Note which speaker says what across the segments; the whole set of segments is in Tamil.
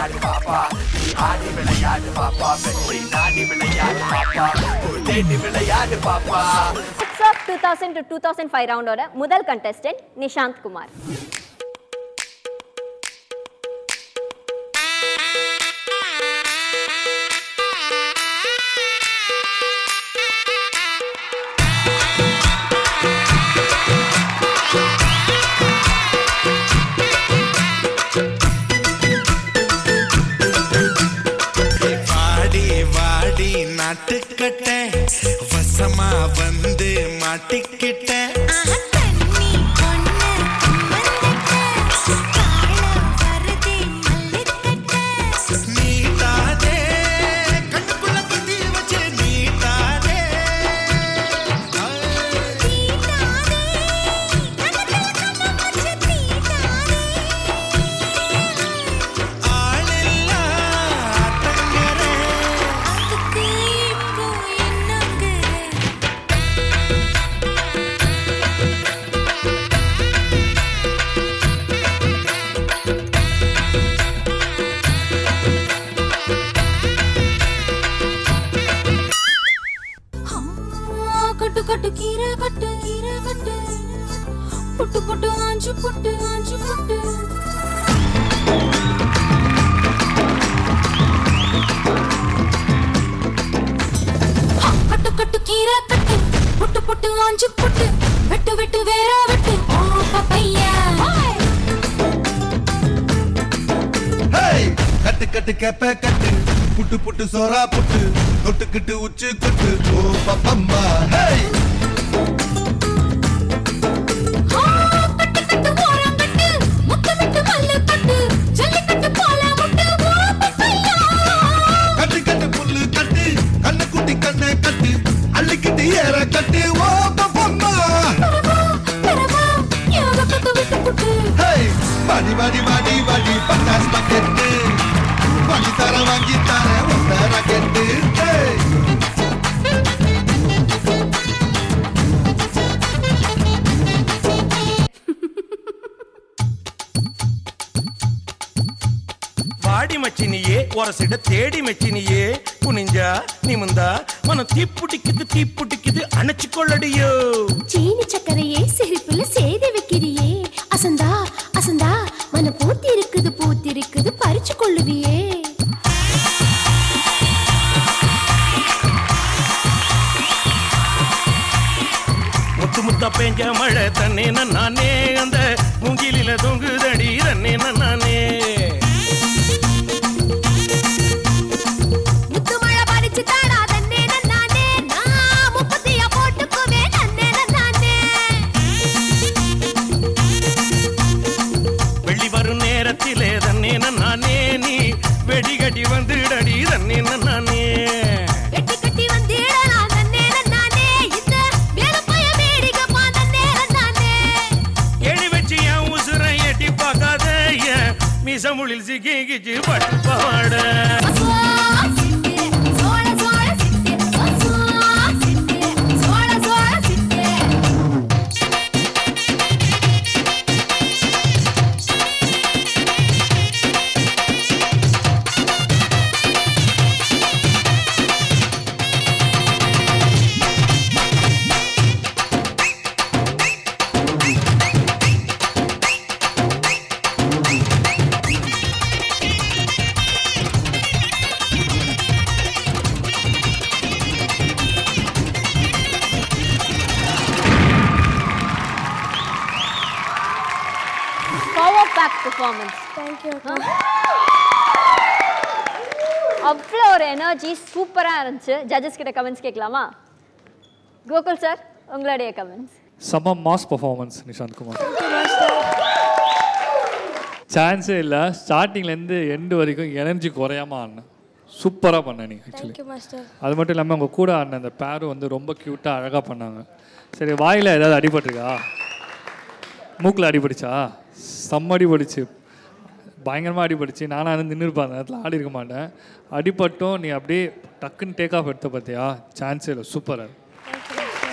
Speaker 1: விளையாடு பாப்பா? நீ ஆடி விளையாடு பாப்பா? வெற்றி நாடி விளையாடு பாப்பா? ஒரு தேடி விளையாடு பாப்பா?
Speaker 2: Six of two thousand to two thousand five ரவுண்டோட முதல் கண்டஸ்டன்ட் நிஷாந்த் குமார்.
Speaker 3: புட்டு புட்டு ஆஞ்சு புட்டு. வெட்டு வெட்டு வேற வெட்டு. ஓ பப்பையா.
Speaker 4: கட்டு கட்டு கேப்ப கட்டு. புட்டு புட்டு சோரா புட்டு. தொட்டுக்கிட்டு உச்சு கொட்டு. ஓ பப்பம்மா. ஹே வாடி வாடி வாடி வாடி பட்டாஸ் பக்கெட்டு வாங்கி தர வாங்கி தர ஒத்த ராக்கெட்டு ஹேய்
Speaker 5: வாடி மச்சினியே ஒரசிட தேடி மச்சினியே. குனிஞ்சா நிமிந்தா மனம் தீப்புட்டிக்குது தீப்புட்டிக்குது அணைச்சு கொள்ளடியோ
Speaker 3: சீனி
Speaker 5: பெஞ்ச மழை தன்னே நானே அந்த மூங்கிலில தொங்குதடி தன்னே நானே
Speaker 3: நானே
Speaker 5: நீ வெடிகட்டி வந்துடடி தன்னே நானே மிசமுளில் சிக்கிச்சு பட்டு பாட.
Speaker 2: பேக் பெர்ஃபார்மன்ஸ் அவ்வளோ ஒரு எனர்ஜி சூப்பராக இருந்துச்சு. ஜட்ஜஸ் கிட்ட கமெண்ட்ஸ் கேட்கலாமா? கோகுல் சார் உங்களுடைய கமெண்ட்ஸ்
Speaker 6: செம்ம மாஸ் பர்ஃபார்மன்ஸ் நிஷாந்த் குமார் சான்ஸே இல்லை. ஸ்டார்டிங்லேருந்து எண்டு வரைக்கும் எனர்ஜி குறையாம ஆடினேன். சூப்பராக பண்ண நீ ஆக்சுவலி அது மட்டும் இல்லாமல் உங்கள் கூட ஆடின அந்த பேரும் வந்து ரொம்ப க்யூட்டாக அழகாக பண்ணாங்க. சரி வாயில் ஏதாவது அடிபட்டிருக்கா? மூக்கில் அடிபடிச்சா செம்ம அடிபடிச்சு பயங்கரமாக அடிபடிச்சு. நானாக இருந்து நின்று இருப்பேன் அந்த நேரத்தில். ஆடி இருக்க மாட்டேன். அடிபட்டும் நீ அப்படியே டக்குன்னு டேக் ஆஃப் எடுத்த பார்த்தியா? சான்ஸே இல்லை. சூப்பராக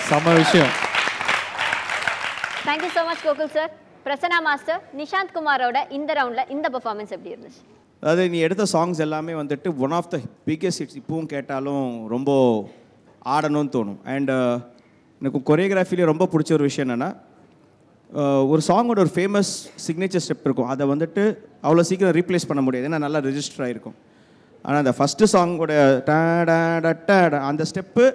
Speaker 6: செம்ம விஷயம்.
Speaker 2: Thank you so much Gokul sir Prasanna master Nishanth குமாரோட இந்த ரவுண்டில் இந்த பெர்ஃபார்மன்ஸ் எப்படி இருந்துச்சு?
Speaker 7: அதாவது நீ எடுத்த சாங்ஸ் எல்லாமே வந்துட்டு one of the biggest hits இப்பவும் கேட்டாலும் ரொம்ப ஆடணும்னு தோணும். அண்ட் எனக்கு கொரியோகிராஃபிலே ரொம்ப பிடிச்ச ஒரு விஷயம் என்னென்னா ஒரு சாங்கோட ஒரு ஃபேமஸ் சிக்னேச்சர் ஸ்டெப் இருக்கும். அதை வந்துட்டு அவ்வளோ சீக்கிரம் ரீப்ளேஸ் பண்ண முடியாது. ஏன்னா நல்லா ரிஜிஸ்டர் ஆகிருக்கும் ஆனால் அந்த ஃபஸ்ட்டு சாங்கோட அந்த ஸ்டெப்பு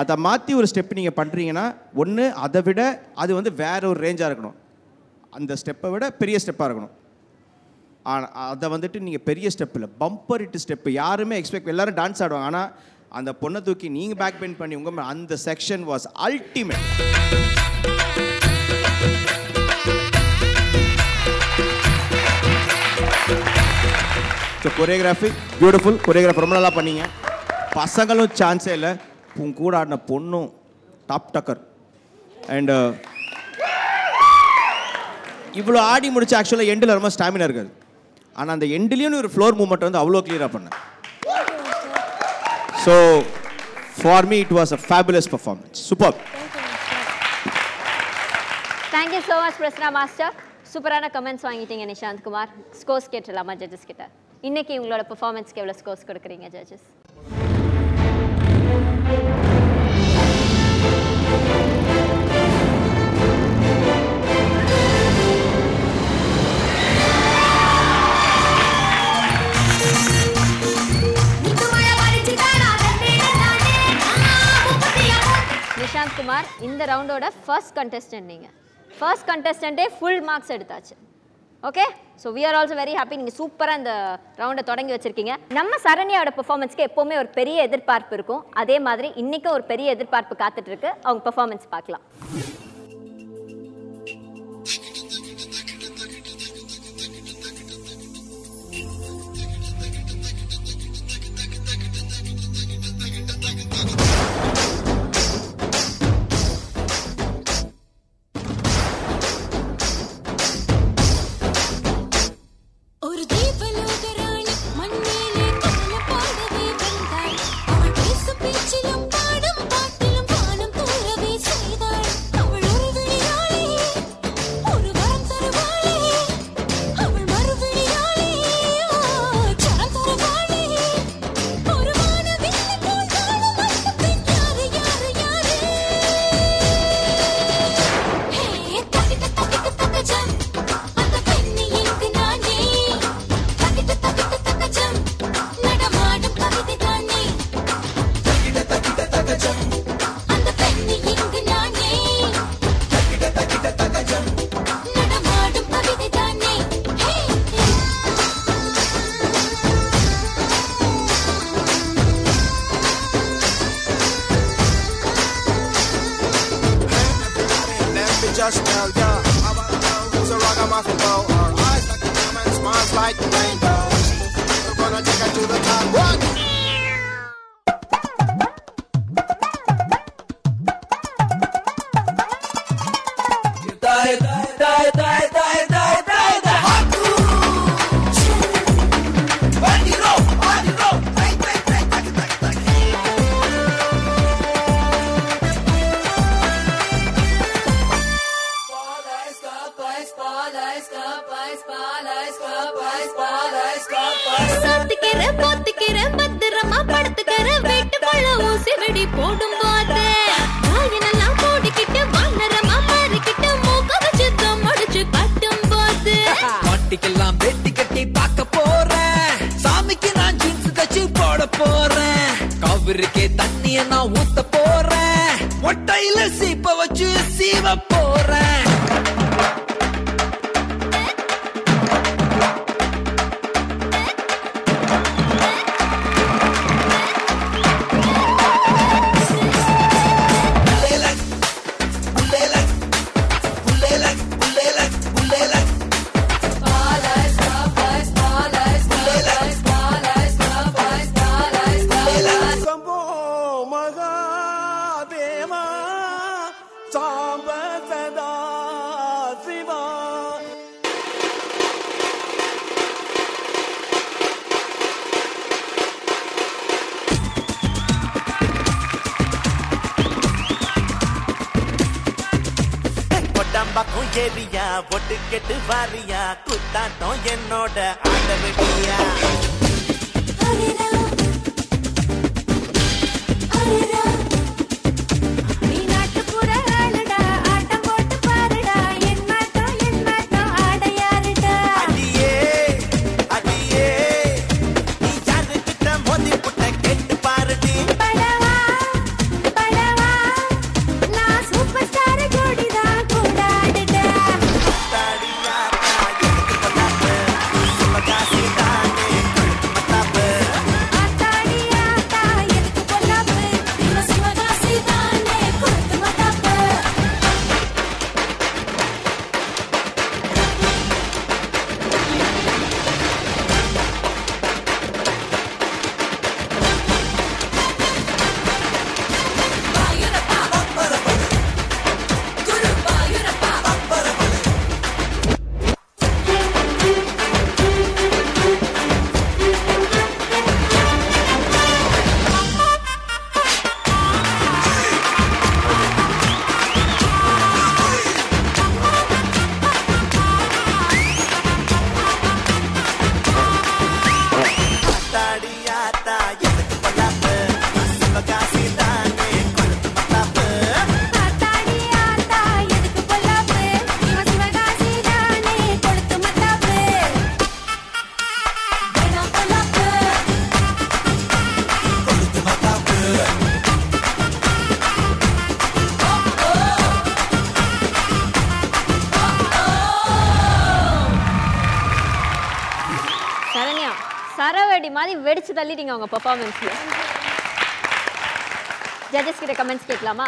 Speaker 7: அதை மாற்றி ஒரு ஸ்டெப் நீங்கள் பண்ணுறீங்கன்னா ஒன்று அதை விட அது வந்து வேற ஒரு ரேஞ்சாக இருக்கணும். அந்த ஸ்டெப்பை விட பெரிய ஸ்டெப்பாக இருக்கணும். ஆனால் அதை வந்துட்டு நீங்கள் பெரிய ஸ்டெப் இல்லை பம்பர் இட்டு ஸ்டெப்பு யாருமே எக்ஸ்பெக்ட் எல்லாரும் டான்ஸ் ஆடுவாங்க. ஆனால் அந்த பொண்ணை தூக்கி நீங்கள் பேக் பெயின் பண்ணி உங்கள் அந்த section was ultimate so choreography beautiful choreography ரொம்ப நல்லா பண்ணீங்க. பசங்களும் சான்ஸே இல்லை. உன் கூட ஆடின பொண்ணும் டாப் டக்கர் அண்டு இவ்வளோ ஆடி முடிச்சு ஆக்சுவலாக எண்டில் ரொம்ப ஸ்டாமினா இருக்காது. ஆனால் அந்த எண்ட்லேயும் ஒரு ஃப்ளோர் மூமெண்ட் வந்து அவ்வளோ கிளியராக பண்ணேன். So for me it was a fabulous performance super
Speaker 4: thank you so much Prasanna master சூப்பரான கமெண்ட்ஸ் வாங்கிட்டீங்க நிஷாந்த் குமார். ஸ்கோர்ஸ் கேட்டுடலாமா ஜட்ஜஸ் கிட்ட? இன்னைக்கு உங்களோட பெர்ஃபார்மன்ஸ்க்கு எவ்வளோ ஸ்கோர்ஸ் கொடுக்குறீங்க ஜட்ஜஸ் நிஷாந்த் குமார் இந்த ரவுண்டோட ஃபர்ஸ்ட் கண்டெஸ்டன்ட் நீங்கள் ஃபர்ஸ்ட் கண்டஸ்டண்ட்டே ஃபுல் மார்க்ஸ் எடுத்தாச்சு. Okay so we are also very happy நீங்கள் சூப்பராக இந்த ரவுண்டை தொடங்கி வச்சிருக்கீங்க. நம்ம சரண்யாவோட பெர்ஃபார்மன்ஸ்க்கு எப்போவுமே ஒரு பெரிய எதிர்பார்ப்பு இருக்கும். அதே மாதிரி இன்றைக்கும் ஒரு பெரிய எதிர்பார்ப்பு காத்துட்ருக்கு அவங்க பெர்ஃபார்மன்ஸ் பார்க்கலாம்.
Speaker 8: ஊத்த போறேன். ஒட்டையில சீப்ப வச்சு சீவ போறேன்.
Speaker 9: ஏரியா ஒட்டு கெட்டு வாரியா குத்தாட்டம் என்னோட ஆடவடியா
Speaker 2: கண்ணாடி மாதிரி வெடிச்சு தள்ளிட்டீங்க உங்க பெர்ஃபார்மன்ஸ்ல ஜட்ஜஸ் கிட்ட கமெண்ட்ஸ் கேட்கலாமா?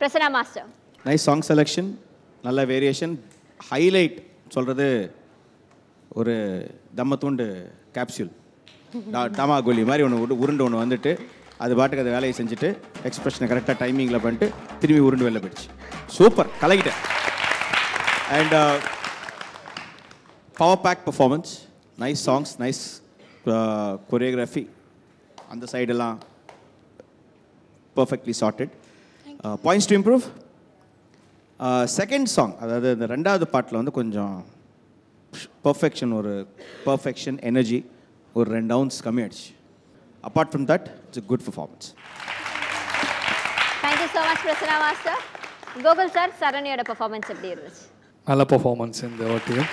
Speaker 2: Prasanna master.
Speaker 7: Nice song selection நல்ல வேரியேஷன் ஹைலைட் சொல்கிறது ஒரு தம்மத்தூண்டு கேப்சூல் டமா கோலி மாதிரி ஒன்று உருண்டு ஒன்று வந்துட்டு அது பாட்டுக்கு அது வேலையை செஞ்சுட்டு எக்ஸ்பிரஷனை கரெக்டாக டைமிங்கில் பண்ணிட்டு திரும்பி உருண்டு வெளில போயிடுச்சு. Super கலக்கிட்டேன். And power pack performance nice songs nice choreography அந்த சைடெல்லாம் perfectly charted points to improve second song அதாவது இந்த ரெண்டாவது பாட்டில் வந்து கொஞ்சம் பர்ஃபெக்ஷன் ஒரு பர்ஃபெக்ஷன் எனர்ஜி ஒரு ரெண்டு அவுன்ஸ் கம்மி ஆயிடுச்சு. Apart from that it's good performance
Speaker 2: thank you so much Prasanna master Gokul sir சரண்யோட performance எப்படி இருந்துச்சு?
Speaker 6: நல்ல பர்ஃபார்மன்ஸ் இந்த வாட்டியும்.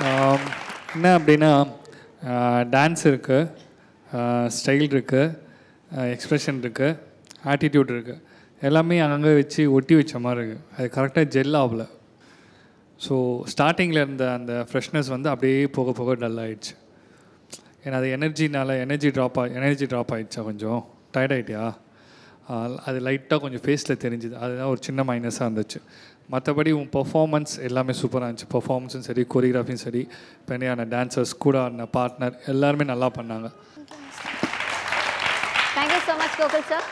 Speaker 6: என்ன அப்படின்னா டான்ஸ் இருக்குது ஸ்டைல் இருக்குது எக்ஸ்ப்ரெஷன் இருக்குது ஆட்டிடியூட் இருக்குது எல்லாமே அங்கங்கே வச்சு ஒட்டி வச்ச மாதிரி இருக்குது அது கரெக்டாக ஜெல் ஆகல. ஸோ ஸ்டார்டிங்கில் இருந்த அந்த ஃப்ரெஷ்னஸ் வந்து அப்படியே போக போக டல் ஆகிடுச்சு ஏன்னா அது எனர்ஜினால் எனர்ஜி ட்ராப் ஆ எனர்ஜி ட்ராப் ஆகிடுச்சா கொஞ்சம்? டயர்ட் ஆகிட்டியா அது லைட்டாக கொஞ்சம் ஃபேஸில் தெரிஞ்சுது. அதுதான் ஒரு சின்ன மைனஸாக இருந்துச்சு. மற்றபடி உன் பெர்ஃபார்மன்ஸ் எல்லாமே சூப்பராக இருந்துச்சு. பெர்ஃபார்மன்ஸும் சரி கொரியோகிராஃபியும் சரி பெண்ணையான டான்சர்ஸ் கூட ஆன பார்ட்னர் எல்லாருமே நல்லா பண்ணாங்க.
Speaker 2: Thank you so much Gokul sir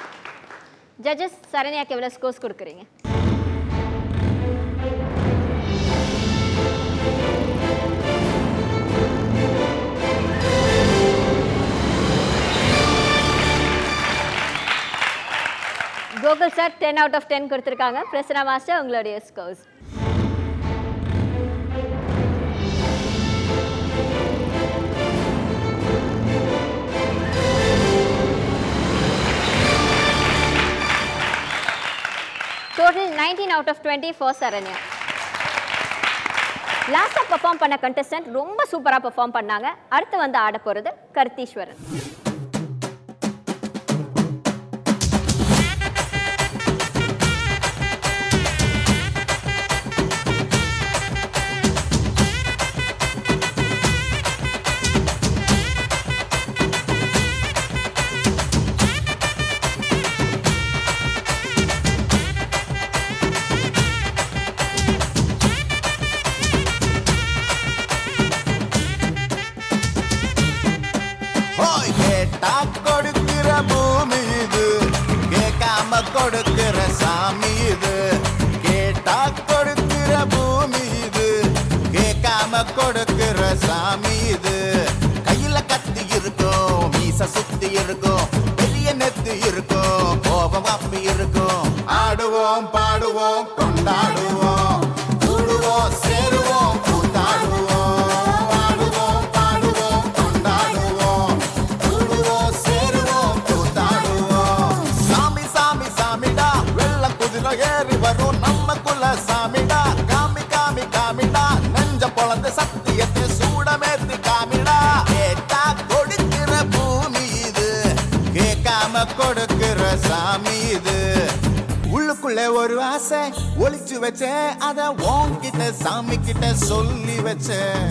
Speaker 2: judges சரண்யாக்கு எவ்வளோ ஸ்கோர்ஸ் கொடுக்குறீங்க? Gokul sir ten out of ten கொடுத்துருக்காங்க. பிரசனா மாஸ்டர் உங்களுடைய scores total nineteen out of twenty four Saranya லாஸ்ட்டாக பெர்ஃபார்ம் பண்ண கண்டஸ்டன்ட் ரொம்ப சூப்பராக பெர்ஃபார்ம் பண்ணாங்க. அடுத்து வந்து ஆட போகிறது கர்த்தீஸ்வரன்.
Speaker 10: ஆடுவோம் பாடுவோம் கொண்டாடுவோம். கூடுவோம் சேருவோம் கூத்தாடுவோம். பாடுவோம் பாடுவோம் கொண்டாடுவோம். கூடுவோம் சேருவோம் கூத்தாடுவோம். சாமி சாமி சாமிடா வெள்ள குதிரை ஏறி வரும் நம்ம குல சாமிடா. காமி காமி காமிடா நெஞ்ச பொழந்த சத்தியத்தை சூடமேத்தி காமிடா. கேட்டா கொடுக்கிற பூமி இது கேட்காம ஒரு ஆசை ஒழிச்சு வச்சேன் அத உன்கிட்ட சாமி கிட்ட சொல்லி வச்சேன்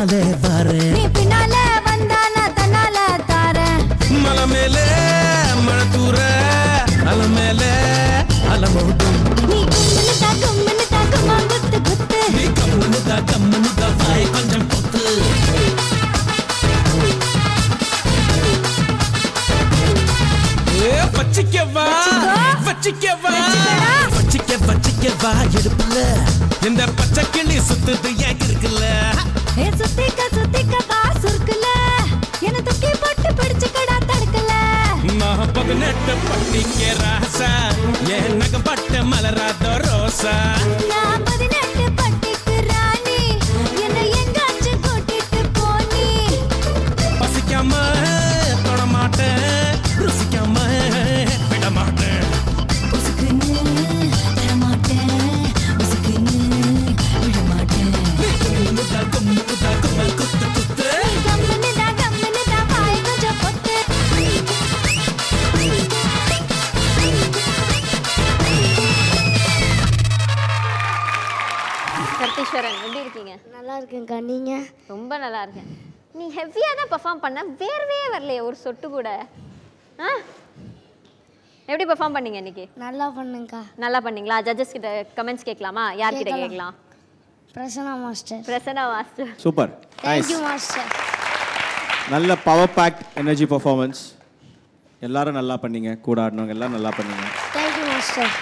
Speaker 5: பின்னாலே வரேன்
Speaker 3: நீ பின்னால வந்தா நான் தன்னால தாரேன்
Speaker 5: மலை மேலே மழை தூர அல மேலே அலமோட்டும்
Speaker 3: நீ கும்முன்னு தா கும்முன்னு தா கும்மா குத்து குத்து.
Speaker 5: நீ கம்முன்னு தான் கம்முன்னு தான் வாய் கொஞ்சம் பொத்து வச்சிக்கவா வச்சிக்கவா. வச்சிக்க வச்சிக்கவா இடுப்புல. இந்த பச்சை கிளி சுத்துது ஏன் இருக்குல்ல?
Speaker 3: சுத்திக்க சுத்திக்க சுருக்குல என்ன தூக்கி போட்டு பிடிச்சுக்கடா தடுக்கல.
Speaker 5: நான் பதினெட்டு பட்டிக்க ராசா. என் நகம் பட்ட மலராத ரோசா.
Speaker 2: பெர்ஃபார்ம் பண்ண வேர்வே வரலையே ஒரு சொட்டு கூட. ஆ? எப்படி பெர்ஃபார்ம் பண்ணீங்க இன்னைக்கு?
Speaker 11: நல்லா பண்ணுங்கக்கா.
Speaker 2: நல்லா பண்ணீங்களா? ஜட்ஜஸ் கிட்ட கமெண்ட்ஸ் கேட்கலாமா? யார்கிட்ட
Speaker 11: கேட்கலாம்.
Speaker 2: கேட்கலாம்?
Speaker 11: Prasanna master.
Speaker 2: Prasanna master.
Speaker 7: Super. Nice
Speaker 11: thank you master.
Speaker 7: நல்ல பவர் பேக் எனர்ஜி பர்ஃபார்மன்ஸ் எல்லாரும் நல்லா பண்ணீங்க. கூட ஆடினவங்க எல்லாம் நல்லா பண்ணீங்க.
Speaker 11: Thank you master.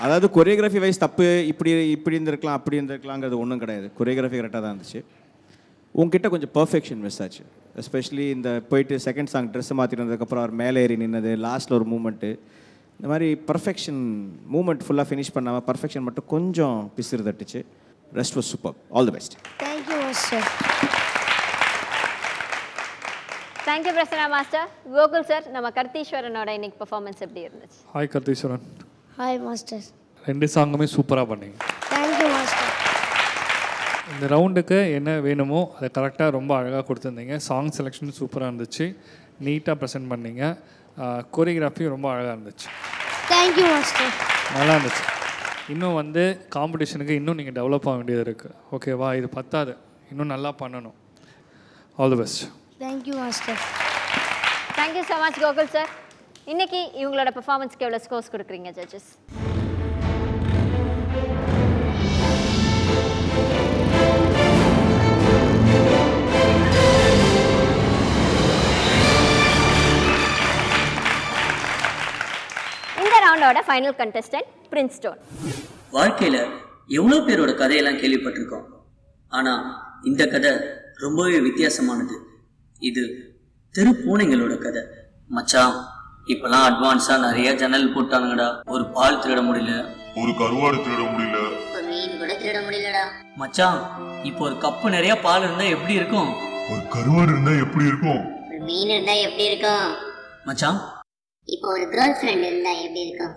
Speaker 7: அதாவது கொரியோகிராஃபி வைஸ் தப்பு இப்படி இப்படி இருந்திருக்கலாம் அப்படி இருந்திருக்கலாங்கிறது ஒன்றும் கிடையாது. கொரியோகிராஃபி கரெக்டாக தான் இருந்துச்சு. உங்ககிட்ட கொஞ்சம் பர்ஃபெக்ஷன் மிஸ் ஆச்சு. எஸ்பெஷலி இந்த போயிட்டு செகண்ட் சாங் ட்ரெஸ் மாற்றினதுக்கப்புறம் அவர் மேலே ஏறி நின்னது லாஸ்ட்டில் ஒரு மூமெண்ட்டு இந்த மாதிரி பர்ஃபெக்ஷன் மூமெண்ட் ஃபுல்லாக ஃபினிஷ் பண்ணாமல் பர்ஃபெக்ஷன் மட்டும் கொஞ்சம் பிசிறு தட்டுச்சு. Rest was super all the best
Speaker 11: thank you master
Speaker 2: thank you Prasanna master Gokul sir நம்ம கர்த்தீஸ்வரனோட இன்னைக்கு பெர்ஃபார்மன்ஸ் எப்படி இருந்துச்சு?
Speaker 6: ஹாய் கர்த்தீஸ்வரன்.
Speaker 11: ஹாய் மாஸ்டர்
Speaker 6: ரெண்டு சாங்குமே சூப்பராக பண்ணீங்க. இந்த ரவுண்டுக்கு என்ன வேணுமோ அதை கரெக்டாக ரொம்ப அழகாக கொடுத்துருந்தீங்க. சாங் செலெக்ஷன் சூப்பராக இருந்துச்சு. நீட்டாக ப்ரெசென்ட் பண்ணீங்க. கோரியோகிராஃபி ரொம்ப அழகாக இருந்துச்சு.
Speaker 11: தேங்க்யூ மாஸ்டர்
Speaker 6: நல்லா இருந்துச்சு. இன்னும் வந்து காம்படிஷனுக்கு இன்னும் நீங்கள் டெவலப் ஆக வேண்டியது இருக்குது ஓகேவா இது பத்தாது. இன்னும் நல்லா பண்ணணும். All the best
Speaker 11: thank you master
Speaker 2: thank you so much Gokul sir இன்னைக்கு இவங்களோட பெர்ஃபார்மன்ஸ்க்கு எவ்வளோ ஸ்கோர்ஸ் கொடுக்குறீங்க ஜட்ஜஸ் ரவுண்டோட ஃபைனல் கண்டஸ்டன்ட் பிரின்ஸ் ஸ்டோன்
Speaker 12: வாழ்க்கையில எவ்வளோ பேரோட கதையெல்லாம் கேள்விப்பட்டிருக்கோம். ஆனா இந்த கதை ரொம்பவே வித்தியாசமானது. இது தெரு பூனைங்களோட கதை. மச்சான் இப்பெல்லாம் அட்வான்ஸா நிறைய ஜன்னல் போட்டானுங்கடா. ஒரு பால் திருட முடியல.
Speaker 13: ஒரு கருவாடு திருட முடியல.
Speaker 12: மீன் கூட திருட முடியலடா. மச்சான் இப்போ ஒரு கப்பு நிறைய பால் இருந்தா எப்படி இருக்கும்?
Speaker 13: ஒரு கருவாடு இருந்தா எப்படி இருக்கும்?
Speaker 14: ஒரு மீன் இருந்தா எப்படி இருக்கும்?
Speaker 12: மச்சான்
Speaker 14: இப்போ ஒரு கேர்ள் ஃப்ரெண்ட் இருந்தா எப்படி இருக்கும்?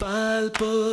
Speaker 15: பால் போலே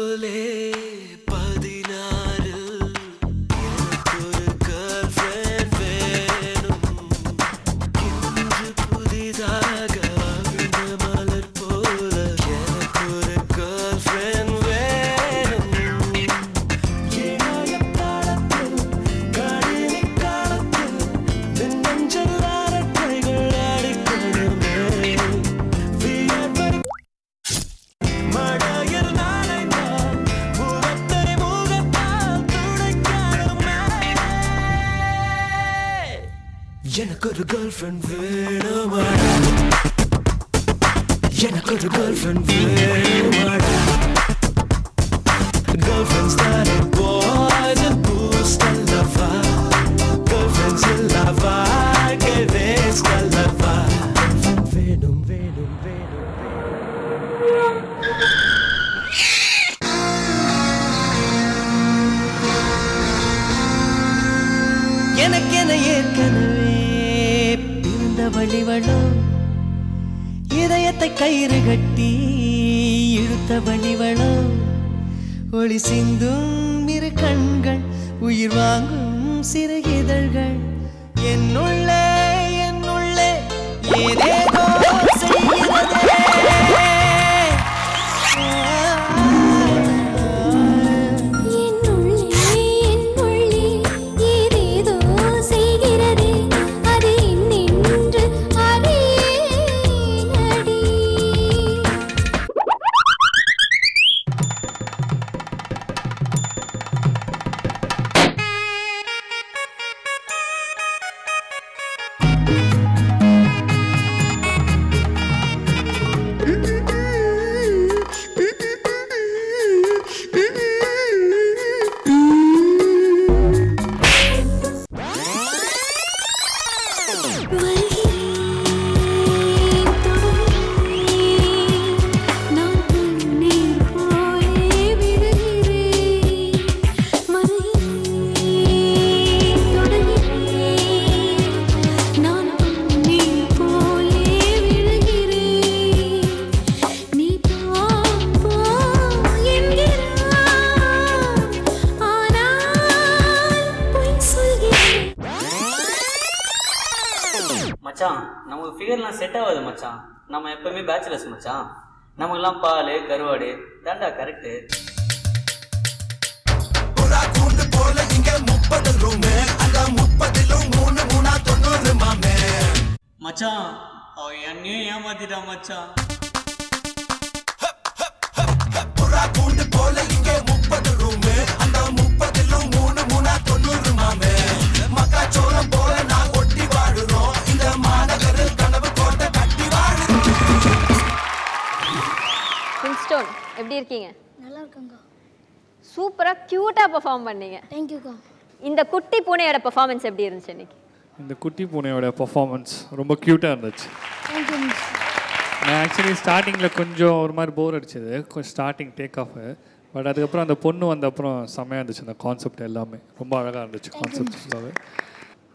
Speaker 15: எனக்கு ஒரு கேர்ள் ஃப்ரெண்ட் வேணுமா? எனக்கு ஒரு கேர்ள் ஃப்ரெண்ட் இழுத்த ஒளி சிந்தும் இரு கண்கள் உயிர் வாங்கும் சிறு இதழ்கள். என்னுள்ளே என்னுள்ளே ஏதேதோ செய்கிறதே.
Speaker 12: மச்சான் நமக்கெல்லாம் பால் கருவாடு. தாண்டா கரெக்டு மச்சான் அவ என்னையும் ஏமாத்திட்டான் மச்சான்.
Speaker 9: புறா கூண்டு போல
Speaker 2: எப்படி இருக்கீங்க
Speaker 11: நல்லா இருக்குங்க
Speaker 2: சூப்பராக க்யூட்டாக பெர்ஃபார்ம் பண்ணீங்க
Speaker 11: தேங்க்யூக்கா
Speaker 2: இந்த குட்டி பூனையோட பெர்ஃபார்மன்ஸ் எப்படி இருந்துச்சு இன்னைக்கு?
Speaker 6: இந்த குட்டி பூனையோட பர்ஃபார்மன்ஸ் ரொம்ப க்யூட்டாக இருந்துச்சு. நான் ஆக்சுவலி ஸ்டார்டிங்கில் கொஞ்சம் ஒரு மாதிரி போர் அடிச்சது. கொஞ்சம் ஸ்டார்டிங் டேக் ஆஃப் பட் அதுக்கப்புறம் அந்த பொண்ணு வந்த அப்புறம் செம்மையாக இருந்துச்சு. அந்த கான்செப்ட் எல்லாமே. ரொம்ப அழகாக இருந்துச்சு கான்செப்ட் ஃபுல்லாகவே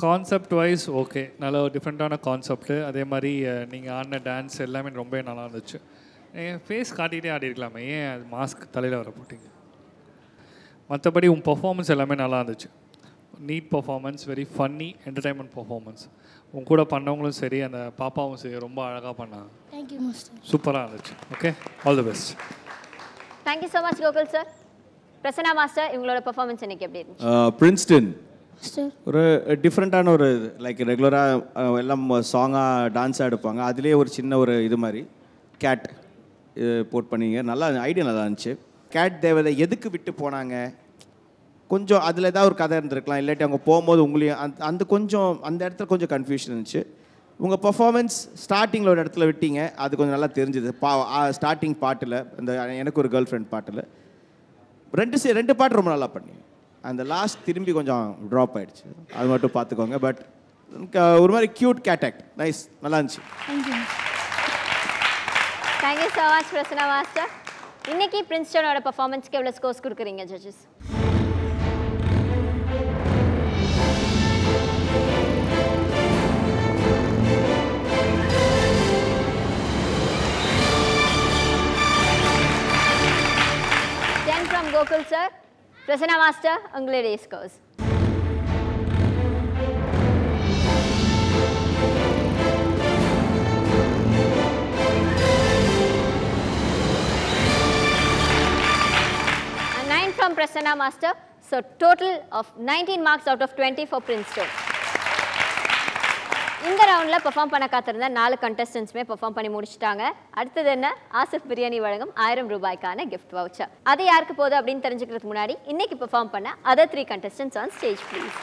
Speaker 6: கான்செப்ட் வைஸ் ஓகே நல்ல ஒரு டிஃப்ரெண்ட்டான கான்செப்ட்டு அதே மாதிரி நீங்கள் ஆடின டான்ஸ் எல்லாமே ரொம்ப நல்லா இருந்துச்சு. என் ஃபேஸ் காட்டிகிட்டே ஆடி இருக்கலாமே ஏன் மாஸ்க் தலையில் வர போட்டீங்க? மற்றபடி உன் பர்ஃபார்மன்ஸ் எல்லாமே நல்லா இருந்துச்சு. Neat performance very funny entertainment performance உன் கூட பண்ணவங்களும் சரி அந்த பாப்பாவும் சரி ரொம்ப அழகாக பண்ணாங்க.
Speaker 11: தேங்க்யூ மாஸ்டர்
Speaker 6: சூப்பராக இருந்துச்சு. Okay all the best
Speaker 2: thank you so much Gokul sir Prasanna master இவங்களோட பெர்ஃபார்மன்ஸ் இன்னைக்கு எப்படி இருந்துச்சு?
Speaker 7: பிரின்ஸ்டன்
Speaker 11: மாஸ்டர்
Speaker 7: ஒரு டிஃப்ரெண்ட்டான ஒரு லைக் ரெகுலராக எல்லாம் சாங்காக டான்ஸாக எடுப்பாங்க. அதுலேயே ஒரு சின்ன ஒரு இது மாதிரி. கேட் போட் பண்ணீங்க. நல்லா ஐடியா நல்லா இருந்துச்சு. கேட் தேவதை எதுக்கு விட்டு போனாங்க? கொஞ்சம் அதில் ஏதாவது ஒரு கதை இருந்திருக்கலாம். இல்லாட்டி அவங்க போகும்போது உங்களையும் அந்த அந்த கொஞ்சம் அந்த இடத்துல கொஞ்சம் கன்ஃபியூஷன் இருந்துச்சு. உங்கள் பர்ஃபார்மன்ஸ் ஸ்டார்டிங்கில் ஒரு இடத்துல விட்டீங்க. அது கொஞ்சம் நல்லா தெரிஞ்சுது. பா ஸ்டார்டிங் பாட்டில் இந்த எனக்கு ஒரு கேர்ள் ஃப்ரெண்ட் பாட்டில். ரெண்டு சே ரெண்டு பாட்டு ரொம்ப நல்லா பண்ணி அந்த லாஸ்ட் திரும்பி கொஞ்சம் ட்ராப் ஆகிடுச்சு அது மட்டும் பார்த்துக்கோங்க. பட் ஒரு மாதிரி க்யூட் கேட்டாக்ட் நைஸ் நல்லா இருந்துச்சு.
Speaker 2: Thank you so much Prasanna master இன்னைக்கு பிரின்ஸ்டனோட பர்ஃபார்மன்ஸ்க்கு எவ்வளோ ஸ்கோர்ஸ் கொடுக்குறீங்க judges ten from Gokul sir Prasanna master உங்களுடைய scores from Prasanna Master. So total of 19 marks out of 20 for Princeton. இந்த ரவுண்டில் பெர்ஃபார்ம் பண்ண காத்திருந்த நாலு கண்டஸ்டன்ஸுமே பெர்ஃபார்ம் பண்ணி முடிச்சிட்டாங்க அடுத்தது என்ன ஆசிஃப் பிரியாணி வழங்கும் ஆயிரம் ரூபாய்க்கான கிஃப்ட் வவுச்சர் அது யாருக்கு போகுது அப்படின்னு தெரிஞ்சுக்கிறதுக்கு முன்னாடி இன்னைக்கு பெர்ஃபார்ம் பண்ண other three contestants on stage please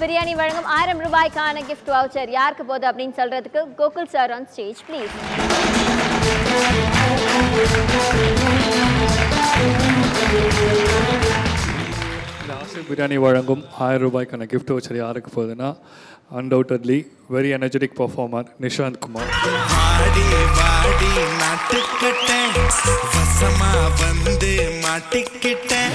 Speaker 2: biryani வழங்கும் ஆயிரம் ரூபாய்க்கான கிஃப்ட் வவுச்சர் யாருக்கு போகுது அப்படின்னு சொல்றதுக்கு Gokul sir on stage please
Speaker 6: biryani வழங்கும் ஆயிரம் ரூபாய்க்கான கிஃப்ட் வச்சது யாருக்கு போகுதுன்னா undoubtedly very energetic performer Nishanth Kumar.
Speaker 15: வந்து மாட்டிக்கிட்டேன்.